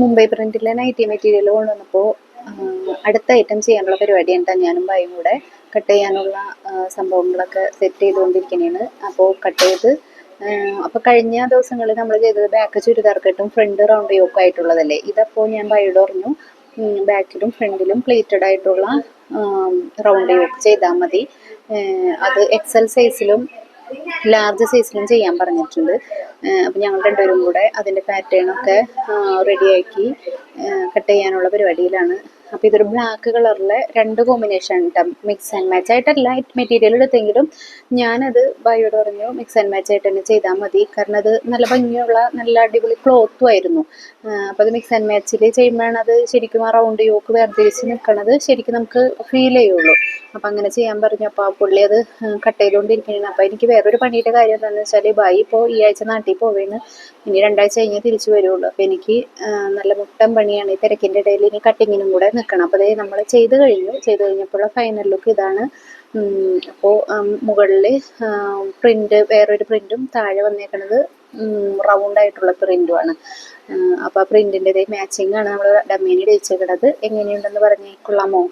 Mumbai പ്രിന്റിലെ nightie material കൊണ്ടുവന്നപ്പോൾ അടുത്ത item ചെയ്യാനുള്ള പരിപാടി എന്താ ഞാനും ഭായും കൂടെ കട്ട് ചെയ്യാനുള്ള സംഭവങ്ങളൊക്കെ സെറ്റ് ചെയ്തുകൊണ്ടിരിക്കുന്നതാണ് അപ്പോൾ കട്ട് ചെയ്ത് അപ്പോൾ കഴിഞ്ഞ ദിവസങ്ങളിൽ നമ്മൾ ചെയ്തത് ബാക്ക് ചുരിദാർ കെട്ടും ഫ്രണ്ട് റൗണ്ട് യോക്കും ആയിട്ടുള്ളതല്ലേ. ഇതപ്പോൾ ഞാൻ ഭായിയോട് പറഞ്ഞു ബാക്കിലും ഫ്രണ്ടിലും പ്ലേറ്റഡ് ആയിട്ടുള്ള റൗണ്ട് യോക്ക് ചെയ്താൽ മതി. അത് എക്സൽ സൈസിലും ലാർജ് സൈസിലും ചെയ്യാൻ പറഞ്ഞിട്ടുണ്ട്. അപ്പം ഞങ്ങൾ രണ്ടുപേരും കൂടെ അതിന്റെ പാറ്റേൺ ഒക്കെ റെഡിയാക്കി കട്ട് ചെയ്യാനുള്ള പരിപാടിയിലാണ്. അപ്പോൾ ഇതൊരു ബ്ലാക്ക് കളറിലെ രണ്ട് കോമ്പിനേഷൻ മിക്സ് ആൻഡ് മാച്ച് ആയിട്ടല്ല മെറ്റീരിയൽ എടുത്തെങ്കിലും ഞാനത് ബയോട് പറഞ്ഞു മിക്സ് ആൻഡ് മാച്ച് ആയിട്ട് തന്നെ ചെയ്താൽ മതി. കാരണം അത് നല്ല ഭംഗിയുള്ള നല്ല അടിപൊളി ക്ലോത്തും ആയിരുന്നു. അപ്പോൾ അത് മിക്സ് ആൻഡ് മാച്ചിൽ ചെയ്യുമ്പോഴാണ് അത് ശരിക്കും ആ റൗണ്ട് യോക്ക് വേർതിരിച്ച് നിൽക്കണത് ശരിക്കും നമുക്ക് ഫീൽ ചെയ്യുള്ളൂ. അപ്പം അങ്ങനെ ചെയ്യാൻ പറഞ്ഞു. അപ്പോൾ പുള്ളി അത് കട്ട് ചെയ്തുകൊണ്ടിരിക്കുകയാണ് അപ്പോൾ എനിക്ക് വേറൊരു പണിയുടെ കാര്യം എന്താണെന്ന് വെച്ചാൽ ബായി ഇപ്പോൾ ഈ ആഴ്ച നാട്ടിൽ പോവുകയാണ് ഇനി രണ്ടാഴ്ച കഴിഞ്ഞേ തിരിച്ചു വരുള്ളൂ. അപ്പോൾ എനിക്ക് നല്ല മുട്ടൻ പണിയാണ് ഈ തിരക്കിന്റെ ഇടയിൽ ഇനി കട്ടിങ്ങിനും കൂടെ നിൽക്കണം അപ്പോൾ അതേ നമ്മൾ ചെയ്ത് കഴിഞ്ഞു. ചെയ്ത് കഴിഞ്ഞപ്പോഴുള്ള ഫൈനൽ ലുക്ക് ഇതാണ്. അപ്പോൾ മുകളിൽ പ്രിന്റ് വേറൊരു പ്രിന്റും താഴെ വന്നേക്കണത് റൗണ്ട് ആയിട്ടുള്ള പ്രിന്റുമാണ് അപ്പോൾ ആ പ്രിന്റിന്റെ മാച്ചിങ് ആണ് നമ്മൾ ഡമ്മീനി ഇടിച്ചേക്കണത്. എങ്ങനെയുണ്ടെന്ന് പറഞ്ഞേ കൊള്ളാമോ